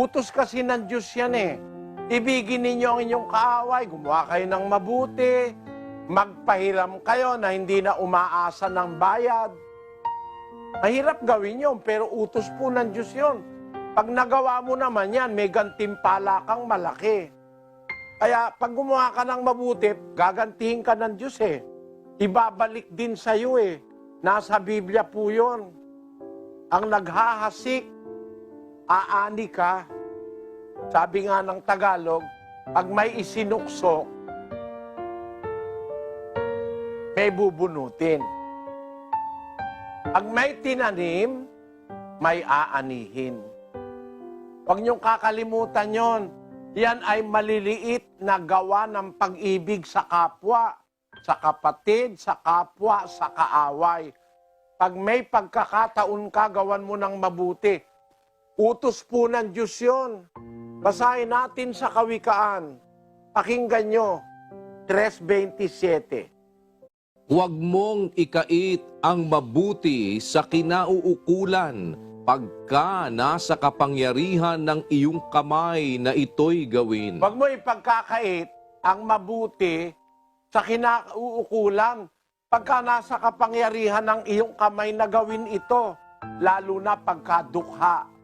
Utos kasi ng Diyos yan eh. Ibigin ninyo ang inyong kaaway, gumawa kayo ng mabuti, magpahiram kayo na hindi na umaasa ng bayad. Mahirap gawin yun, pero utos po ng Diyos yun. Pag nagawa mo naman yan, may gantimpala kang malaki. Kaya pag gumawa ka ng mabuti, gagantihin ka ng Diyos eh. Ibabalik din sa iyo eh. Nasa Biblia po yun. Ang naghahasik, aani ka. Sabi nga ng Tagalog, pag may isinuksok, may bubunutin. Pag may tinanim, may aanihin. Huwag niyong kakalimutan yon. Yan ay maliliit na gawa ng pag-ibig sa kapwa, sa kapatid, sa kapwa, sa kaaway. Pag may pagkakataon ka, gawan mo ng mabuti. Utos po ng Diyos yun. Basahin natin sa Kawikaan. Pakinggan nyo. 3.27. Huwag mong ikait ang mabuti sa kinauukulan pagka nasa kapangyarihan ng iyong kamay na ito'y gawin. Huwag mo ipagkakait ang mabuti sa kinauukulan pagka nasa kapangyarihan ng iyong kamay na gawin ito, lalo na pagkadukha.